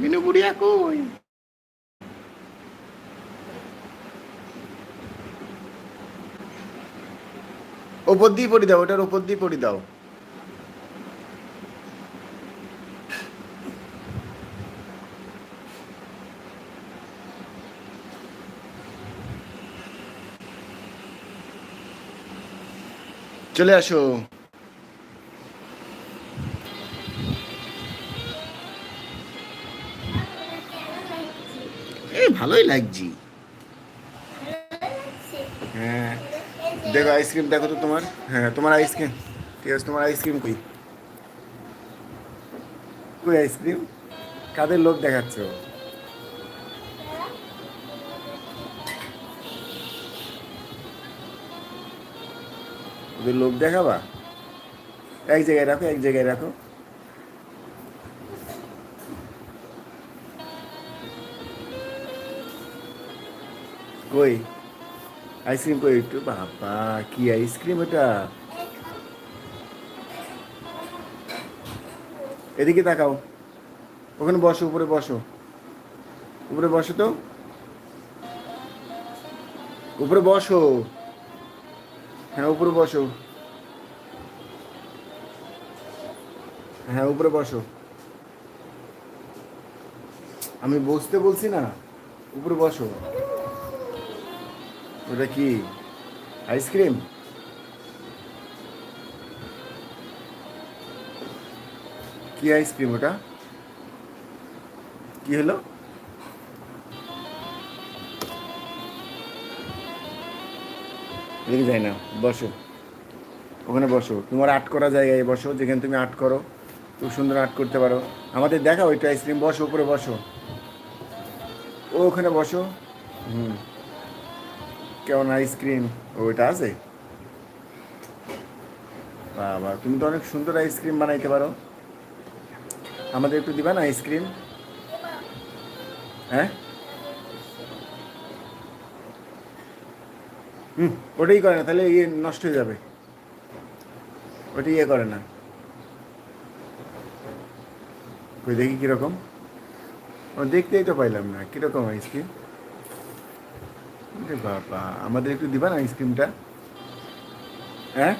মিনু বুড়িয়া কই? ওপর দিয়ে পড়ি দাও ওটার ওপর দিয়ে পড়ি দাও। চলে আসো। ভালোই লাগছি। হ্যাঁ দেখো আইসক্রিম, দেখো তো তোমার। হ্যাঁ তোমার আইসক্রিম। ঠিক আছে, তোমার আইসক্রিম কই? কই আইসক্রিম? কাদের লোক দেখাচ্ছ? ওদের লোক দেখাবা? এক জায়গায় রাখো, এক জায়গায় রাখো। কই? আইসক্রিম কই? একটু বাবা, কি আইসক্রিম এটা? এদিকে তাকাও। ওখানে বসো, উপরে বসো। উপরে বসো তো। উপরে বসো। হ্যাঁ উপরে বসো। হ্যাঁ উপরে বসো। আমি বসতে বলছি না, উপরে বসো। ওটা কি? আইসক্রিম? কি আইসক্রিম ওটা? কি হলো? যাই না, বসো। ওখানে বসো। তোমার আর্ট করা জায়গায় বসো, যেখানে তুমি আর্ট করো। খুব সুন্দর আর্ট করতে পারো। আমাদের দেখা ওইটা আইসক্রিম। বসো, উপরে বসো। ও ওখানে বসো। হুম। কেমন আইসক্রিম ওইটা আছে? বাবা, তুমি তো অনেক সুন্দর আইসক্রিম বানাইতে পারো। আমাদের একটু দিবা না আইসক্রিম হ্যাঁ? হুম, ওটাই করে না, তাহলে ইয়ে নষ্ট হয়ে যাবে। ওটা ইয়ে করে না। ওই দেখি কীরকম? ও, দেখতেই তো পাইলাম না, কীরকম আইসক্রিম বাবা আমাদের একটু দিবা না আইসক্রিমটা? হ্যাঁ?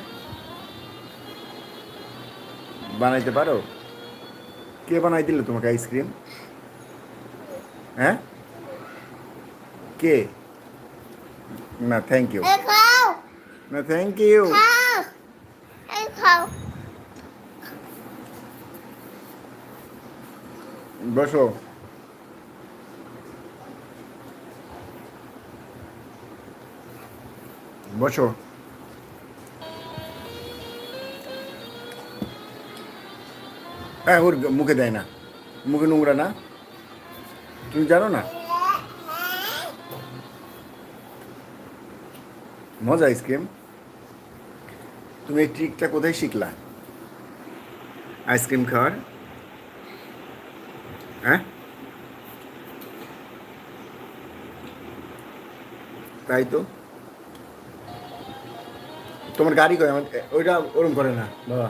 বানাইতে পারো? কে বানাই দিল তোমাকে আইসক্রিম? হ্যাঁ? কে? না থ্যাংক ইউ না থ্যাংক ইউ বসো। বসো হ্যাঁ ওর মুখে দেয় না মুখে নোংরা না তুমি জানো না মজা আইসক্রিম তুমি এই ট্রিকটা কোথায় শিখলা আইসক্রিম খাওয়ার হ্যাঁ তাই তো তোমার গাড়ি করে ওইটা ওরম করে না, বাবা।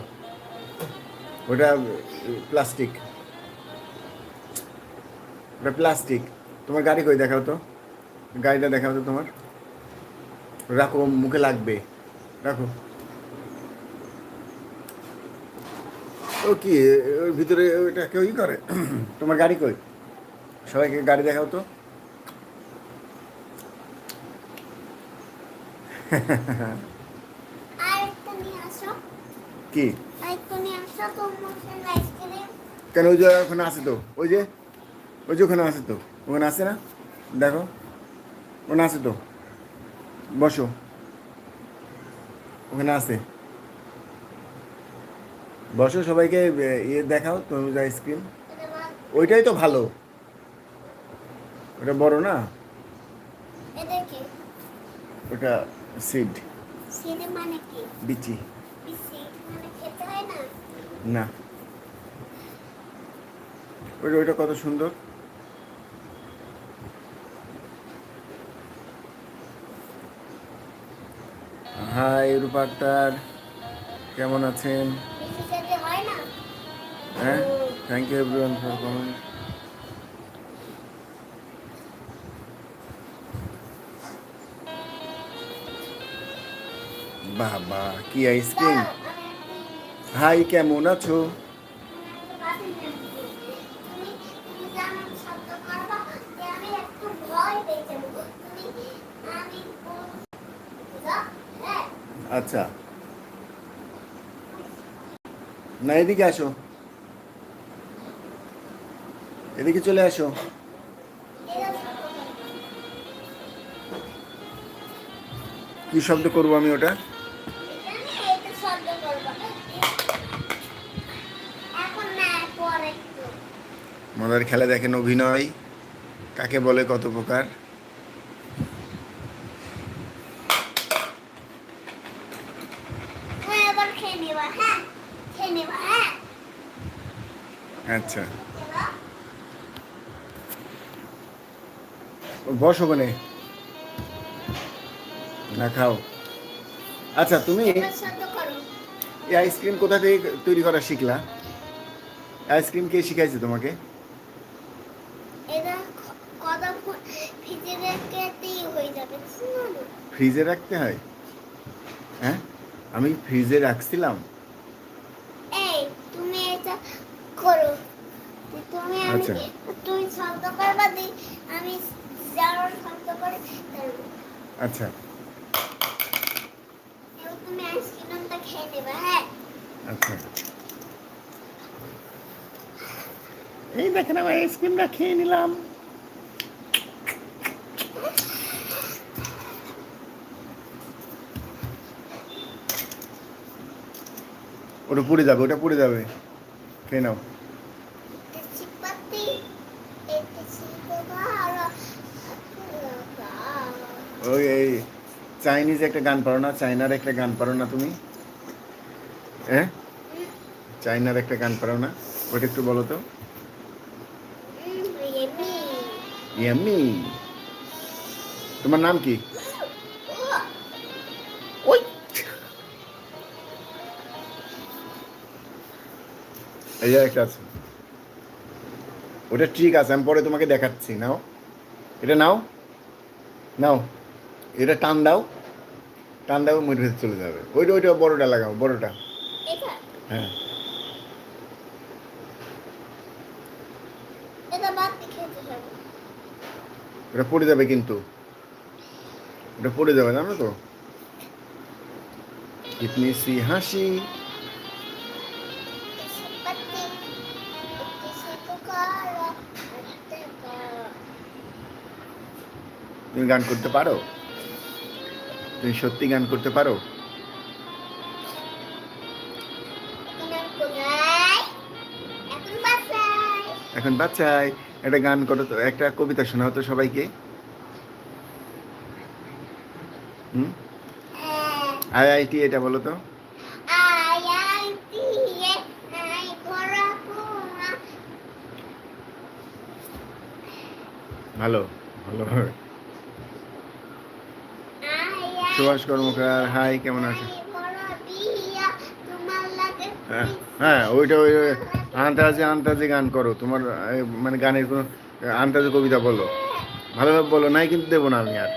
ওটা প্লাস্টিক। ওটা প্লাস্টিক। তোমার গাড়ি কই? দেখাও তো। গাড়িটা দেখাও তো তোমার। রাখো, মুখে লাগবে। রাখো। ও কি ওর ভিতরে ওইটা কেউই করে? তোমার গাড়ি কই? সবাইকে গাড়ি দেখাও তো। আসো কি? আসো কেন ওই যে ওখানে আছে তো? ওই যে? ওই যে ওখানে আছে তো? ওখানে আছে না? দেখো। ওখানে আছে তো? বসো। ওখানে আছে। বসো সবাইকে ইয়ে দেখাও তরমুজ আইসক্রিম। ওইটাই তো ভালো। ওটা বড় না? ওটা সিড মানে কি? বিচি। না। ওইটা ওইটা কত সুন্দর? হাই, রূপা কেমন আছেন? হ্যাঁ? Thank you everyone for comment বাবা, কি আইসক্রিম হাই, কেমন আছো? আচ্ছা। না, এদিকে আসো। এদিকে চলে আসো। কি শব্দ করব আমি ওটা? মজার খেলা দেখেন অভিনয় কাকে বলে কত প্রকার? হ্যাঁ হ্যাঁ। আচ্ছা। বস ওখানে। না খাও। আচ্ছা তুমি এই আইসক্রিম কোথা থেকে তৈরি করা শিখলা? আইসক্রিম কে শিখাইছে তোমাকে এটা কদম ভিজে রেখেতেই হয়ে যাবে শুনো না ফ্রিজে রাখতে হয়? হ্যাঁ? আমি ফ্রিজে রাখছিলাম। এই তুমি এটা করো। তুমি আমি আচ্ছা। তুমি শব্দ করবা দি আমি যার শব্দ করে আচ্ছা। তুমি আইসক্রিমটা খেয়ে নেবে হ্যাঁ? আচ্ছা। এই দেখেন আমি আইসক্রিমটা খেয়ে নিলাম। ওটা পুড়ে যাবে ওটা পুড়ে যাবে। খেয়ে নাও। ওই এই চাইনিজ একটা গান পারো না চাইনার একটা গান পারো না তুমি? হ্যাঁ? চাইনার একটা গান পারো না ওটা একটু বলো তো। ইয়াম্মি তোমার নাম কি? এই যে একটা আছে। ওটা ঠিক আছে আমি পরে তোমাকে দেখাচ্ছি নাও। এটা নাও। নাও। এটা টান দাও। টান দাও মুড়ি ভেতরে চলে যাবে। ওইটা ওইটা বড়টা লাগাও বড়টা। হ্যাঁ। ওটা পড়ে যাবে কিন্তু। ওটা পড়ে যাবে জানো তো? কিতনি সি হাসি। তুমি গান করতে পারো? তুমি সত্যি গান করতে পারো? এখন বাচ্চাই একটা গান করো তো, একটা কবিতা শোনাও তো সবাইকে। হুম? হ্যাঁ আই আই টি এটা বলো তো। ভালো ভালো। সুভাষ কর্মকার, হাই, কেমন আছে? হ্যাঁ হ্যাঁ ওইটা ওই আন্তাজে আন্তাজে গান করো। তোমার মানে গানের কোনো আন্তাজে কবিতা বলো। ভালোভাবে বলো, নাই কিন্তু দেবো না আমি আর।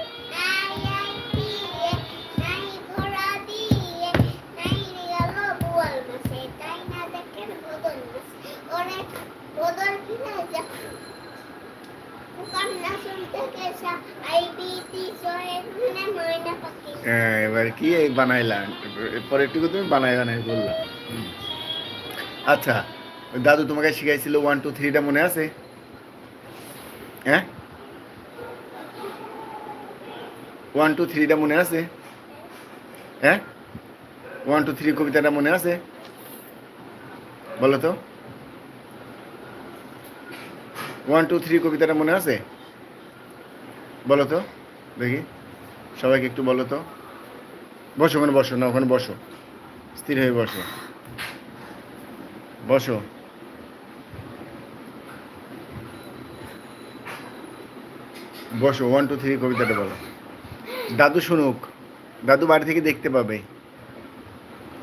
কি বানাইলা। পরে একটু তুমি বানাই বানাই বললা। আচ্ছা দাদু তোমাকে শিখাইছিল ওয়ান টু থ্রিটা মনে আছে? হ্যাঁ? ওয়ান টু থ্রিটা মনে আছে? হ্যাঁ? ওয়ান টু থ্রি কবিতাটা মনে আছে? বলো তো। ওয়ান টু থ্রি কবিতাটা মনে আছে? বলো তো, দেখি। সবাইকে একটু বলো তো। বসো ওখানে বসো না ওখানে বসো। স্থির হয়ে বসো। বসো। বসো ওয়ান টু থ্রি কবিতাটা বলো। দাদু শুনুক দাদু বাড়ি থেকে দেখতে পাবে।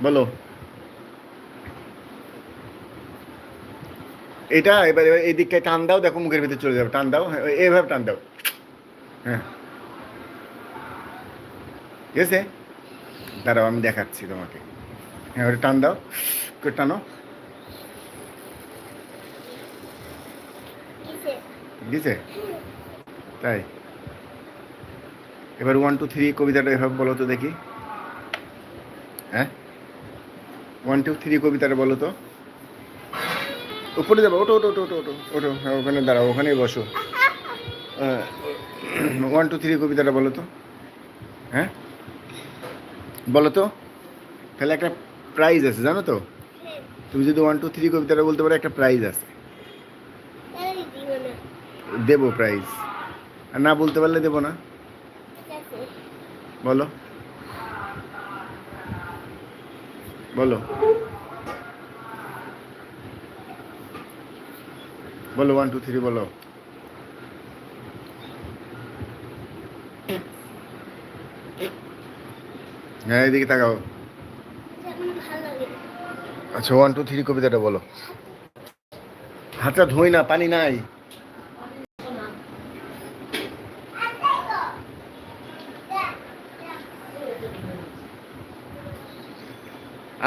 বলো। এটা এবার এই দিকটায় টান দাও দেখো মুখের ভিতরে চলে যাবে। টান দাও হ্যাঁ, এইভাবে টান দাও। হ্যাঁ। ঠিক আছে দাঁড়াও আমি দেখাচ্ছি তোমাকে। হ্যাঁ ওটা টান দাও একটু টানো। দিছে। তাই? এবার ওয়ান টু থ্রি কবিতাটা এভাবে বলো তো দেখি। হ্যাঁ? ওয়ান টু থ্রি কবিতাটা বলো তো। উপরে যাব ওটো ওটো ওটো ওটো ওটো ওটো হ্যাঁ ওখানে দাঁড়াও ওখানেই বসো। ওয়ান টু থ্রি কবিতাটা বলো তো। হ্যাঁ? বলো তো তাহলে একটা প্রাইজ আছে জানো তো? হ্যাঁ। তুমি যদি ওয়ান টু থ্রি কবিতাটা বলতে পারো একটা প্রাইজ আছে। দেবো প্রাইজ আর না বলতে পারলে দেবো না। বলো। বলো। বলো ওয়ান টু থ্রি বলো। হ্যাঁ এদিকে তাকাও। আচ্ছা ওয়ান টু থ্রি কবিতাটা বলো। হাতটা ধোই না, পানি নাই।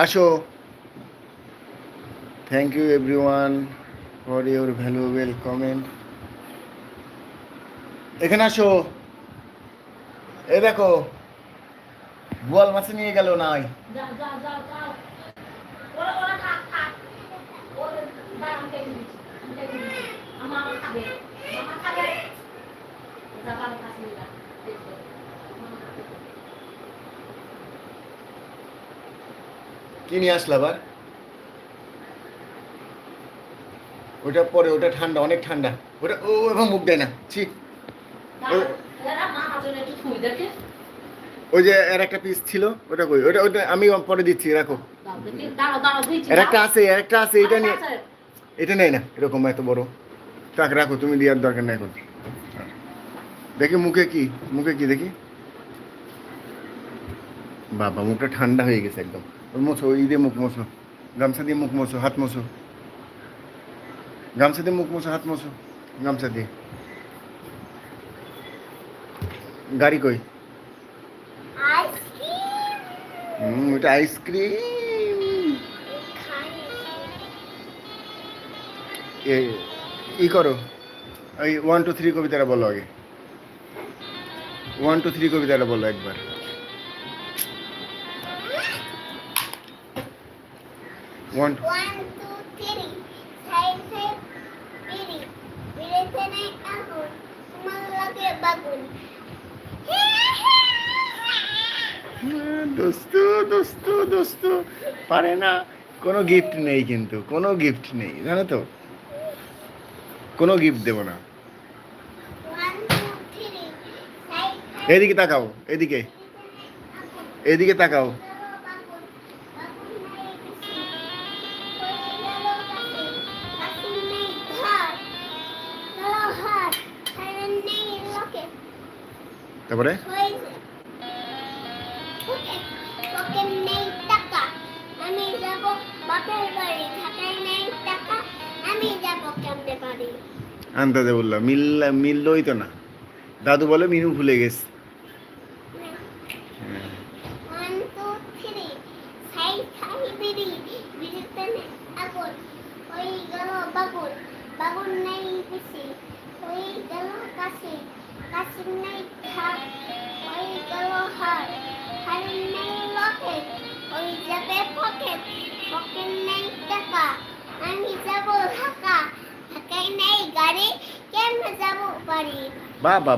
আসো। Thank you everyone for your valuable comment এখানে আসো। এ দেখো। বোয়াল মাছে নিয়ে গেল নাই। খাবে। কি নিয়ে আসলে আবার? ওটা পরে ওটা ঠান্ডা অনেক ঠান্ডা। ওটা ও এখন মুখ দেয় না। ছি। ওই যে এর একটা পিস ছিল ওটা কই? ওটা ওটা আমি পরে দিচ্ছি রাখো। এর একটা আছে এর একটা আছে এটা নিয়ে এটা নেই না এরকম এত বড়। তাক রাখো তুমি দেওয়ার দরকার নেই এখন। দেখি মুখে কি মুখে কি দেখি? বাবা মুখটা ঠান্ডা হয়ে গেছে একদম। মোছো ওই দিয়ে মুখ মোছো। গামছা দিয়ে মুখ মোছো হাত মোছো। গামছা দিয়ে মুখ মোছো হাত মোছো। গামছা দিয়ে। গাড়ি কই? হুম ওটা আইসক্রিম ই করো ওই ওয়ান টু থ্রি কবিতাটা বলো আগে ওয়ান টু থ্রি কবিতাটা বলো একবার ওয়ান টু বাগুন দোস্ত দোস্ত দোস্ত। পারে না, কোনো গিফট নেই কিন্তু, কোনো গিফট নেই, জানো তো? কোনো গিফট দেবো না। এদিকে তাকাও, এদিকে। এদিকে তাকাও। তারপরে? আন্দাজে বললাম মিল মিললই তো না। দাদু বলে মিনু ভুলে গেছে।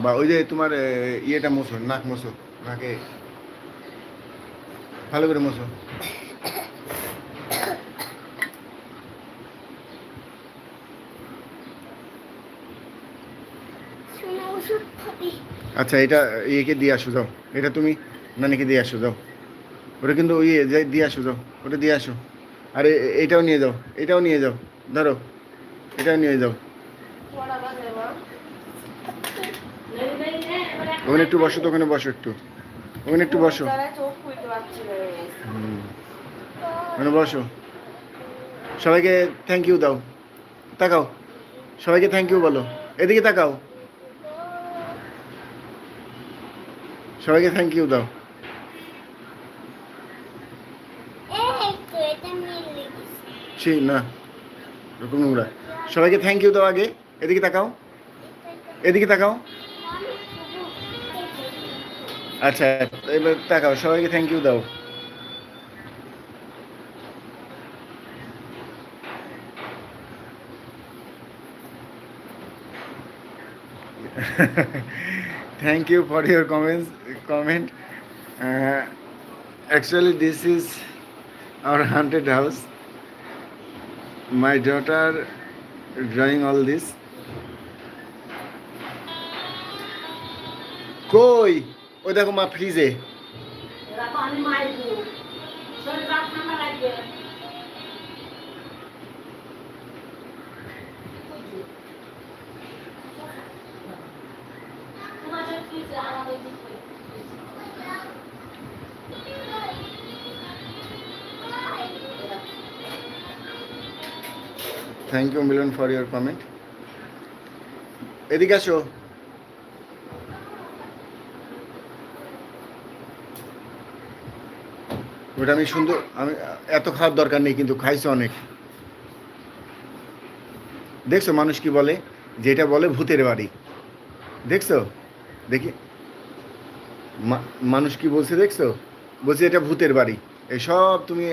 বাবা ওই যে তোমার ইয়েটা মোছো নাক মোছো নাকে। ভালো করে মোছো। খাবি। আচ্ছা এটা ইয়েকে দিয়ে আসো যাও। এটা তুমি নানিকে দিয়ে আসো যাও। ওটা কিন্তু ইয়ে দিয়ে আসো যাও। ওটা দিয়ে আসো। আর এটাও নিয়ে যাও এটাও নিয়ে যাও। ধরো এটাও নিয়ে যাও। ওখানে একটু বসো তো ওখানে বসো একটু। ওখানে একটু বসো। ওখানে বসো। সবাইকে থ্যাংক ইউ দাও। তাকাও। সবাইকে থ্যাংক ইউ বলো। এদিকে তাকাও। সবাইকে থ্যাংক ইউ দাও। সেই না। ওরকম নোংরা। সবাইকে থ্যাংক ইউ দাও আগে। এদিকে তাকাও। এদিকে তাকাও। আচ্ছা এবার তাকাও সবাইকে থ্যাংক ইউ দাও thank you for your comments comment uh, actually this is our haunted house my daughter drawing all this কই ওই দেখো মা ফ্রিজে thank you Milan for your comment এদিকে আসো। ওটা আমি সুন্দর, আমি, এত খাওয়ার দরকার নেই, কিন্তু খাইছো অনেক। দেখছ মানুষ কি বলে? যেটা বলে ভূতের বাড়ি। দেখছ? দেখি। মানুষ কি বলছে দেখছ? বলছে এটা ভূতের বাড়ি। এসব তুমি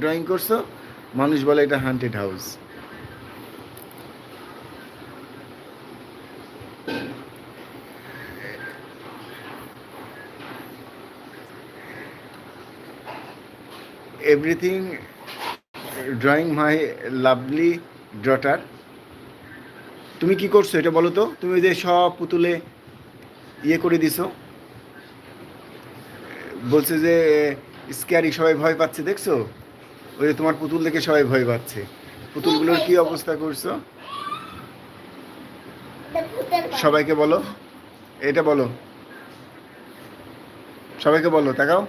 ড্রয়িং করছ, মানুষ বলে এটা haunted house everything drawing my lovely daughter তুমি কি করছ এটা বলো তো? তুমি যে সব পুতুলে ইয়ে করে দিছো। বলছে যে স্ক্যারি সবাই ভয় পাচ্ছে, দেখছ? ওই যে তোমার পুতুল দেখে সবাই ভয় পাচ্ছে। পুতুলগুলোর কি অবস্থা করছ? সবাইকে বলো। এটা বলো। সবাইকে বলো, তাকাও।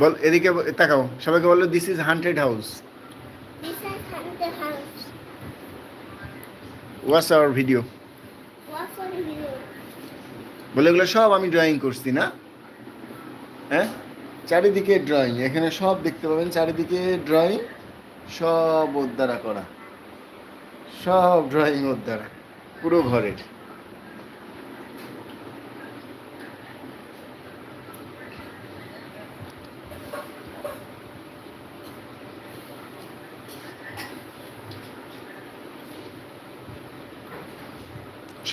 বল এদিকে তাকাও সবাইকে বলো this is haunted house. Watch our video? বলে এগুলো সব আমি ড্রয়িং করছি না? হ্যাঁ? চারিদিকে ড্রয়িং এখানে সব দেখতে পাবেন চারিদিকে ড্রয়িং সব ওর দ্বারা করা। সব ড্রয়িং ওর দ্বারা পুরো ঘরের।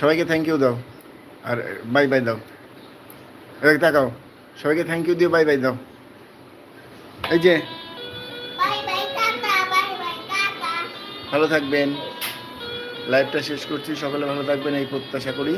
সবাইকে থ্যাংক ইউ দাও। আর বাই বাই দাও। এবার তাকাও। সবাইকে থ্যাংক ইউ দিয়ে বাই বাই দাও। এই যে. ভালো থাকবেন। লাইভটা শেষ করছি। সকলে ভালো থাকবেন এই প্রত্যাশা করি।